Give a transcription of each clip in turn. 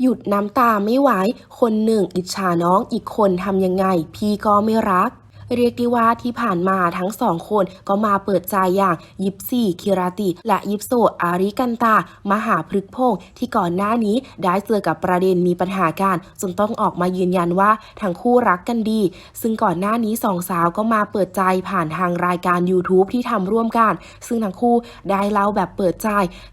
หยุดน้ำตาไม่ไหว คนหนึ่งอิจฉาน้องอีกคนทำยังไง พี่ก็ไม่รัก เรียกได้ว่าที่ผ่านมาทั้งสองคนก็มาเปิดใจอย่างยิปซีคิราติ และยิปโซอาริกันตา มหาพฤกษพงษ์ที่ก่อนหน้านี้ได้เจอกับประเด็นมีปัญหาการจนต้องออกมายืนยันว่าทั้งคู่รักกันดี ซึ่งก่อนหน้านี้สองสาวก็มาเปิดใจผ่านทางรายการ YouTube ที่ทำร่วมกัน ซึ่งทั้งคู่ได้เล่าแบบเปิดใจ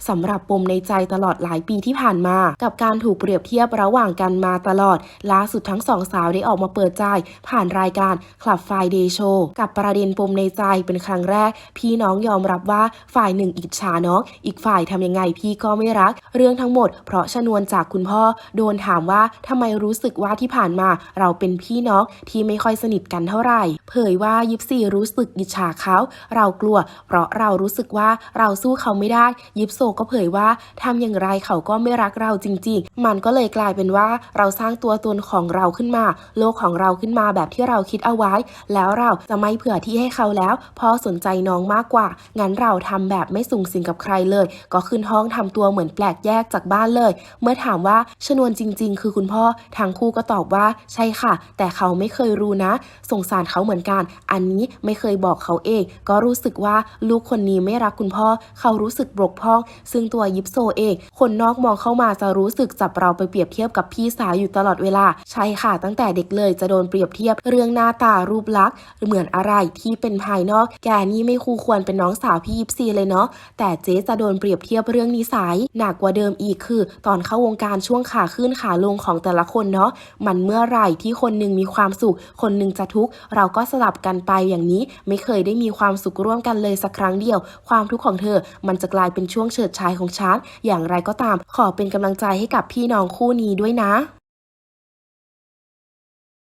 สำหรับปมในใจตลอดหลายปีที่ผ่านมา กับการถูกเปรียบเทียบระหว่างกันมาตลอดล่าสุดทั้งสองสาวได้ออกมาเปิดใจผ่านรายการคลับฟา Club Friday Show กับประเด็นปมในใจเป็นครั้งแรก พี่น้องยอมรับว่าฝ่ายหนึ่งอิจฉาน้อง อีกฝ่ายทำยังไงพี่ก็ไม่รัก เรื่องทั้งหมด เพราะชนวนจากคุณพ่อ โดนถามว่าทำไมรู้สึกว่าที่ผ่านมา เราเป็นพี่น้องที่ไม่ค่อยสนิทกันเท่าไหร่ เผยว่ายิปซีรู้สึกอิจฉาเขา เรากลัว เพราะเรารู้สึกว่าเราสู้เขาไม่ได้ ยิปโซก็เผยว่าทำอย่างไรเขาก็ไม่รักเราจริง ๆ มันก็เลยกลายเป็นว่าเราสร้างตัวตนของเราขึ้นมา โลกของเราขึ้นมาแบบที่เราคิดเอาไว้แล้วเราจะไม่เผื่อที่ให้เขาแล้วเพอสนใจน้องมากกว่า งั้นเราทำแบบไม่สูงสิงกับใครเลย ก็ขึ้นห้องทำตัวเหมือนแปลกแยกจากบ้านเลย เมื่อถามว่าชนวนจริง ๆ คือคุณพ่อทางคู่ก็ตอบว่าใช่ค่ะ แต่เขาไม่เคยรู้นะ สงสารเขาเหมือนกัน อันนี้ไม่เคยบอกเขาเอง ก็รู้สึกว่าลูกคนนี้ไม่รักคุณพ่อ เขารู้สึกบกพร่อง ซึ่งตัวยิปโซเอง คนนอกมองเข้ามาจะรู้สึกจับเราไปเปรียบเทียบกับพี่สาวอยู่ตลอดเวลา ใช่ค่ะ ตั้งแต่เด็กเลยจะโดนเปรียบเทียบเรื่องหน้าตารูปลักษณ์เหมือนอะไรที่เป็นภายนอก แกนี่ไม่คู่ควรเป็นน้องสาวพี่ยิปซีเลยเนาะ แต่เจ๊จะโดนเปรียบเทียบเรื่องนิสัยหนักกว่าเดิมอีกคือ ตอนเข้าวงการช่วงขาขึ้นขาลงของแต่ละคนเนาะ มันเมื่อไหร่ที่คนหนึ่งมีความสุข คนหนึ่งจะทุกข์ เราก็สลับกันไปอย่างนี้ ไม่เคยได้มีความสุขร่วมกันเลยสักครั้งเดียว ความทุกข์ของเธอ มันจะกลายเป็นช่วงเฉิดฉายของฉัน อย่างไรก็ตาม ขอเป็นกำลังใจให้กับพี่น้องคู่นี้ด้วยนะ